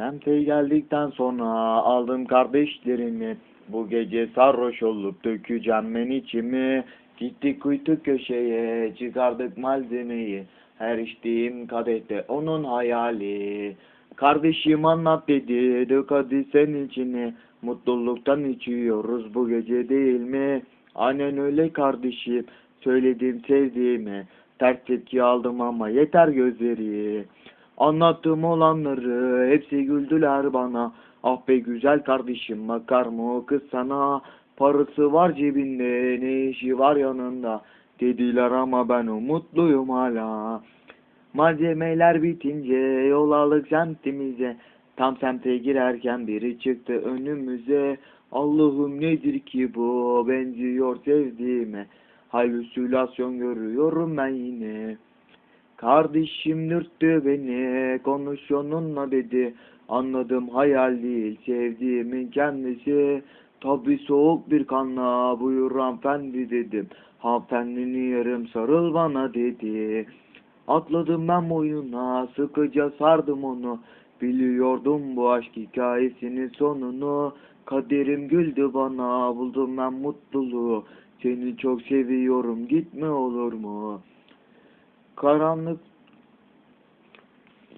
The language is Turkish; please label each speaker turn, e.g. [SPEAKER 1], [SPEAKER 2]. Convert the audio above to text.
[SPEAKER 1] Semte geldikten sonra aldım kardeşlerimi. Bu gece sarhoş olup dökeceğim ben içimi. Gittik kuytu köşeye çıkardık malzemeyi. Her içtiğim kadehte onun hayali. Kardeşim anlat dedi dök hadi sen içine. Mutluluktan içiyoruz bu gece değil mi? Aynen öyle kardeşim. Söyledim sevdiğimi. Ters tepki aldım ama yeter gözleri. Anlattığım olanları hepsi güldüler bana. Ah be güzel kardeşim bakar mı kız sana? Parası var cebinde ne işi var yanında? Dediler ama ben umutluyum hala. Malzemeler bitince yol aldık semtimize. Tam semte girerken biri çıktı önümüze. Allah'ım nedir ki bu benziyor sevdiğime. Halüsinasyon görüyorum ben yine. Kardeşim dürttü beni konuş onunla dedi. Anladım hayal değil sevdiğimin kendisi. Tabi soğuk bir kanla buyur hanımefendi dedim. Hanımefendinin yarım sarıl bana dedi. Atladım ben boyuna sıkıca sardım onu. Biliyordum bu aşk hikayesinin sonunu. Kaderim güldü bana buldum ben mutluluğu. Seni çok seviyorum gitme olur mu? karanlık